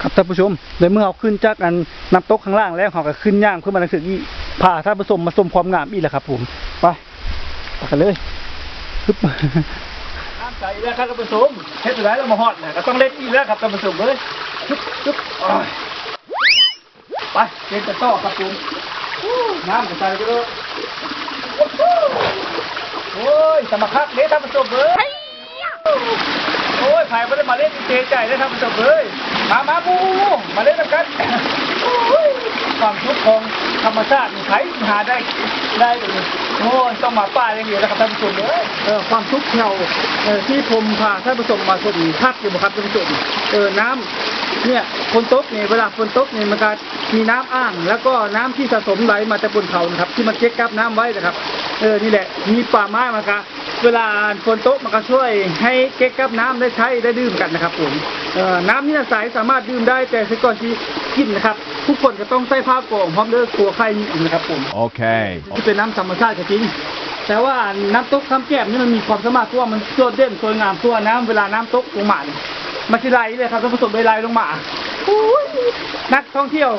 ครับท่านผู้ชมในเมื่อเราขึ้นจากอันน้ำตกข้างล่างแล้วเราก็ขึ้นย่างขึ้นมาในสึกอีพาท่านผู้ชมมาชมความงามอีกแหละครับ ผมไปไปกันเลยฮึบน้ำใสแล้วครับท่านผู้ชมเฮ็ดสุดท้ายเรามาฮอดเนี่ยก็ต้องเล่นอีกแล้วครับท่านผู้ชมเลยฮึบฮึบอ้ายไปเล่นกันต่อครับผมอู้น้ำกระจายไปเลยโอ้ยสมัครคักเด้ท่านผู้ชมเลยโอ้ยไผ่ไม่ได้มาเล่นเจใจได้ครับผู้ชมเลย มามาปูมาเล่นกันความทุกข์ของธรรมชาตินี่ใครหาได้ได้เลโอ้ยต้องมาป้าอย่างเดียวนะครับท่านผู้ชมเลยเออความทุกข์เราเออที่ผมพาท่านผู้ชมมาชมพักอยู่ครับท่านผู้ชมเออน้ำเนี่ยฝนตกเนี่ยเวลาฝนตกเนี่ยมันก็มีน้ำอ้าง แล้วก็น้ำที่สะสมไหลมาจากบนเขานะครับ ที่มันเก็บกักน้ำไว้นะครับ เออนี่แหละมีป่าไม้มันก็ เวลาฝนตกมันก็ช่วยให้เก็บกักน้ำได้ใช้ได้ดื่มกันนะครับผมเออน้ำที่ใสสามารถดื่มได้แต่เสียก่อนที่กินนะครับ ทุกคนก็ต้องใส่ผ้ากรองพร้อมเด้อตัวไข่นี่นะครับผม Okay. ที่เป็นน้ำธรรมชาติก็จริงแต่ว่าน้ำตกคำแก้มนี่มันมีความสามารถเพราะว่ามันโดดเด่นสวยงามตัวน้ำเวลาน้ำตกลงมาเนี่ยมันสิไหลเลยครับท่านผู้ชมไหลลงมาอุ้ยนักท่องเที่ยว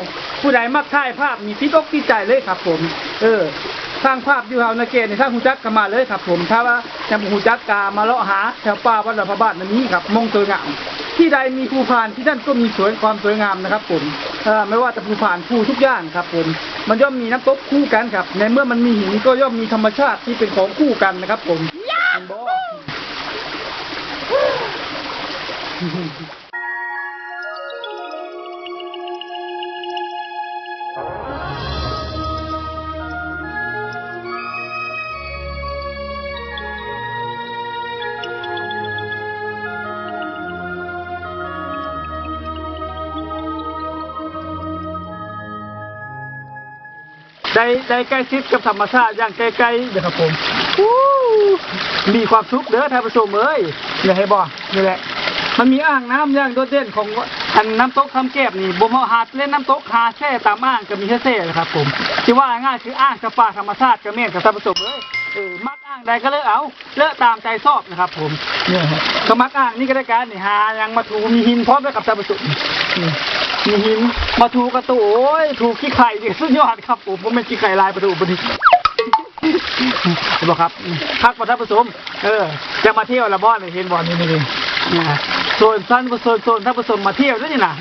ผู้ใดมักถ่ายภาพมีพิตอกพิใจเลยครับผม เออ สร้างภาพอยู่เฮานาเกตในสร้างหูจักกันมาเลยครับ ผมถ้าว่าจำหูจักกามาเลาะหาแถวป่าวัดหลวงพระบาทนั้นนี้ครับมงสวยงามที่ใดมีภูพานที่นั่นก็มีสวยความสวยงามนะครับ ผมเออไม่ว่าจะภูพานภูทุกอย่างครับ ผมมันย่อมมีน้ำตกคู่กันครับ ในเมื่อมันมีหินก็ย่อมมีธรรมชาติที่เป็นของคู่กันนะครับ ผมเได้ได้ใกล้ชิดกับธรรมชาติอย่างใกล้ๆนะครับผมอู้มีความสุขเด้อท่านผู้ชมเอ้ยอย่าให้บอกนี่แหละ มันมีอ่างน้ำอย่างโดดเด่นของอันน้ำตกคำแก็บนี่บ่มาหาดเล่นน้ำตกหาแช่ตามอ่างก็มีแค่แช่นะครับผมที่ว่าง่ายคืออ่างกับป่าธรรมชาติก็แม่นกับท่านผู้ชมเอ้ยเออมักอ่างใดก็เลือกเอาเลือกตามใจชอบนะครับผมเนี่ยฮะก็มักอ่างนี่ก็ได้การนี่หายังมาถูมีหินพร้อมด้วยกับท่านผู้ชมนี่ มีหินมาถูกระตูโอ้ยถูกขี้ไข่นี่สุดยอดครับผมผมเป็นขี้ไข่ลายประตูบดีเห็นบอกครับพักประทับผสม เออ จะมาเที่ยวละบ้านเห็นบ่อนนี่นี่นี่นะโซนสั้นโซนโซนท่าผสมมาเที่ยวด้วยนี่นะ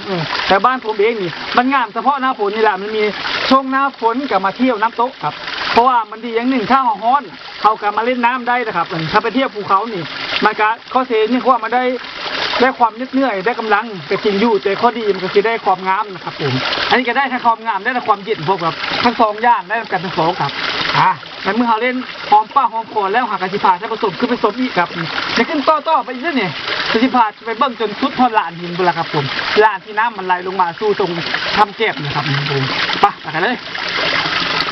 แต่บ้านผมเองนี่มันงามเฉพาะหน้าฝนนี่แหละมันมีช่วงหน้าฝนกับมาเที่ยวน้ำตกครับ เพราะว่ามันดีอย่างหนึ่งถ้าห้อนเขากับมาเล่นน้ำได้นะครับถ้าไปเที่ยวภูเขานี่มันก็ข้อเสียนี่คือว่ามันได้ ได้ความเหนื่อยได้กำลังแต่จริงอยู่แต่ข้อดีมันก็คือได้ความงามนะครับผมอันนี้ก็ได้ทั้งความงามได้ทั้งความเย็นพวกแบบทั้งสองอย่างได้กันทั้งสองครับอะงั้นเมื่อเราเล่นหอมป้าหอมคอแล้วหากสิพาจะผสมขึ้นไปสมอีกครับจะขึ้นต่อต่อไปอีกแล้วเนี่ยสิพาไปเบิ้งจนสุดทอนลานหินบุนละครับผมลานที่น้ำมันไหลลงมาสู่ตรงทำแก็บนะครับผมไปไปกันเลย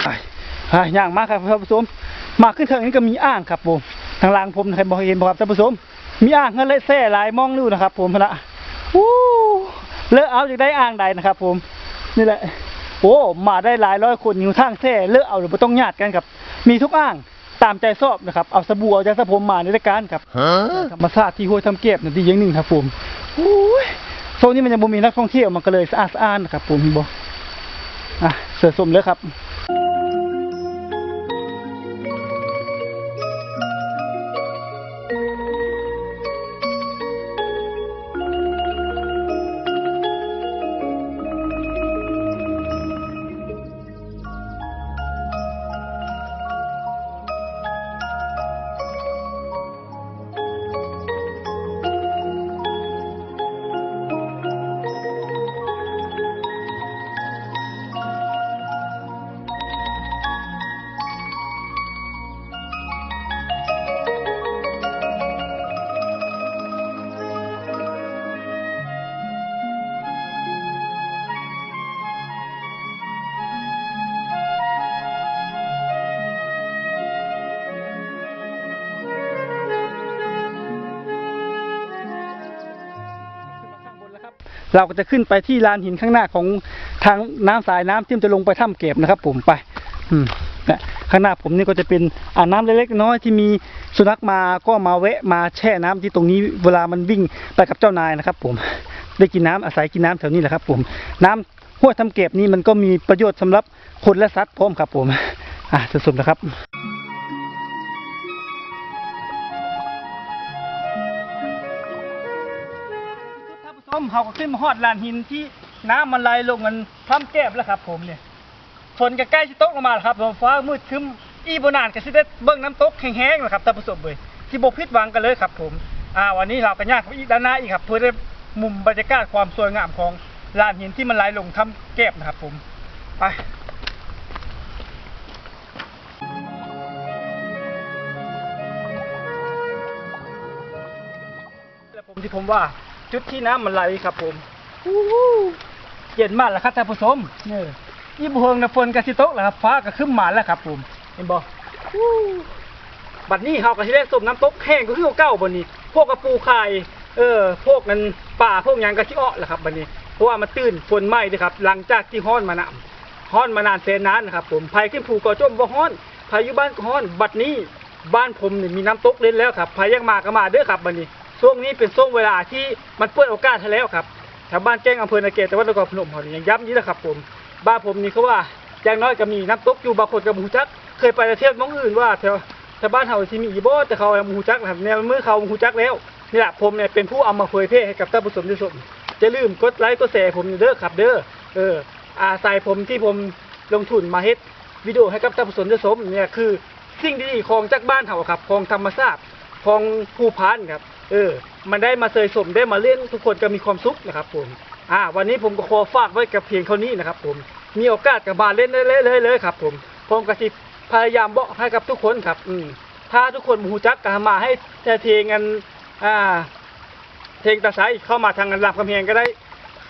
ไปย่างมากครับท่านผู้ชมมาขึ้นเทิงนี้ก็มีอ่างครับผมทางล่างผมใครบอกเห็นบอกครับท่านผู้ชม มีอ่างเงินเลยแซ่หลายมองดูนะครับ ผมพนละอู้เลอะเอาจากได้อ่างใดนะครับ ผม นี่แหละ โอ้มาได้หลายร้อยคนอยู่ทางแท้เลือกเอาหรือไม่ต้องญาติกันครับ มีทุกอ่างตามใจชอบนะครับ เอาสบู่เอาจากสะผมมาในรายการครับ Huh? ธรรมชาติที่ห้วยทำเก็บน่ะดีอย่างหนึ่งครับผมโอ้ยโซนนี้มันยังบ่มีนักท่องเที่ยวมันก็เลยสะอาดสะอ้านนะครับผมบออะเสือสมเลยครับ เราก็จะขึ้นไปที่ลานหินข้างหน้าของทางน้ำสายน้ำที่มันจะลงไปถ้ำเก็บนะครับ ผมไป อืมนี่ยข้างหน้าผมนี่ก็จะเป็นอ่างน้ำเล็กๆน้อยที่มีสุนัขมาก็มาแวะมาแช่น้ำที่ตรงนี้เวลามันวิ่งไปกับเจ้านายนะครับ ผมได้กินน้ำอาศัยกินน้ำแถวนี้แหละครับ ผม น้ำห้วยทำเก็บนี่มันก็มีประโยชน์สำหรับคนและสัตว์พร้อมครับ ผม อะสุดๆนะครับ เขาก็ขึ้นมาฮอดลานหินที่น้ำมันไหลลงมันพร่ำแก้บแล้วครับ ผมเนี่ยฝนก็ใกล้จะตกลงมาแล้วครับฟ้ามืดครึ้มอีบนานก็สิได้เบิ่งน้ำตกแห้งๆแล้วครับท่านผู้ชมเลยที่บ่ผิดหวังกันเลยครับ ผมอ่าวันนี้เราก็ย่างไปอีกด้านหน้าอีกครับ เพื่อได้มุมบรรยากาศความสวยงามของลานหินที่มันไหลลงทำแก้บนะครับ ผมไปแล้วผมที่ผมว่า จุดที่น้ำมันไหลครับผมเย็นมากแล้วครับท่านผู้ชมเนี่ยอีบุเฮงนะฝนกระสิโต๊กแล้วครับฟ้าก็ขึ้นมาแล้วครับผมเห็นบ่อู้บัดนี้เขาก็สิได้สมน้ำตกแห้งก็คือเก่าบัดนี้พวกกระปูไข่เออ พวกนั้นป่าพวกหยังก็สิอ้อแหละครับบัดนี้ เพราะว่ามันตื้นฝนไหม้ด้อครับ หลังจากที่ฮ้อนมานานฮ้อนมานานแสนนานนะครับผมภัยขึ้นภูกอจมบ่ฮ้อนพายุบ้านก็ฮ้อน บัดนี้บ้านผมนี่มีน้ำตกเล่นแล้วครับพายังมาก็มาเด้อครับบัดนี้ ช่วงนี้เป็นช่วงเวลาที่มันเปิดโอกาสให้แล้วครับแถวบ้านแจ้งอำเภอนาเกตจังหวัดนครพนมเขานี่ยังย้ำนี้แหละครับผม บ้านผมนี่เขาว่าอย่างน้อยก็มีน้ำตกอยู่บางคนกับหูจัก เคยไปเที่ยวน้องอื่นว่าแถวแถวบ้านเขาที่มีอีโบแต่เขาหมูจักนะครับแนวมือเขาหูจักแล้วนี่แหละผมเนี่ยเป็นผู้เอามาเผยแพร่ให้กับท่านผู้ชมที่ชมจะลืมกดไลค์กดแชร์ผมเด้อครับเด้อเอออาศัยผมที่ผมลงทุนมาเฮ็ดวิดีโอให้กับท่านผู้ชมที่ชมเนี่ยคือสิ่งดีๆของจากบ้านเขาครับของธรรมชาติของผู้พันครับ เออ มันได้มาเสยสมได้มาเล่นทุกคนก็มีความสุขนะครับผม อ่า วันนี้ผมก็ขอฝากไว้กับเพียงเท่านี้นะครับ ผม มีโอกาสกับบาเล่นเลยเลยเลยครับ ผม ผมกสิพยายามบอกให้กับทุกคนครับ อืมถ้าทุกคนมูจักกันมาให้แต่เทงกัน อ่า เทงตาไซเข้ามาทางรามคำแหงก็ได้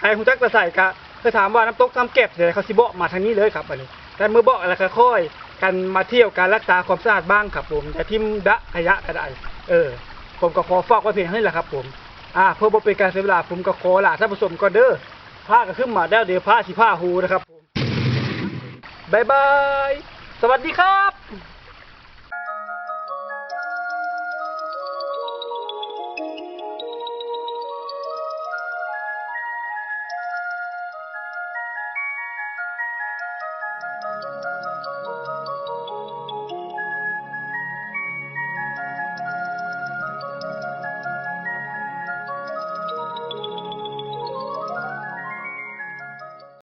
ให้ฮูจักตาไซก็คือถามว่าน้ำตกน้ำเก็บเดี๋ยวเขาสิบอกมาทางนี้เลยครับอันนี้ แต่เมื่อบอกอะไรก็ค่อยกันมาเที่ยวการรักษาความสะอาดบ้างครับผมแต่ทิมดะขยะก็ได้เออ ผมก็ขอฝากไว้เพียงเท่านี้แหละครับผมอ่าเพื่อบ่เป็นการเสียเวลาผมก็ขอลาท่านผู้ชมก่อนเด้อผ้าก็ขึ้นมาแล้วเดี๋ยวผ้าสิผ้าหูนะครับผมบายบาย สวัสดีครับ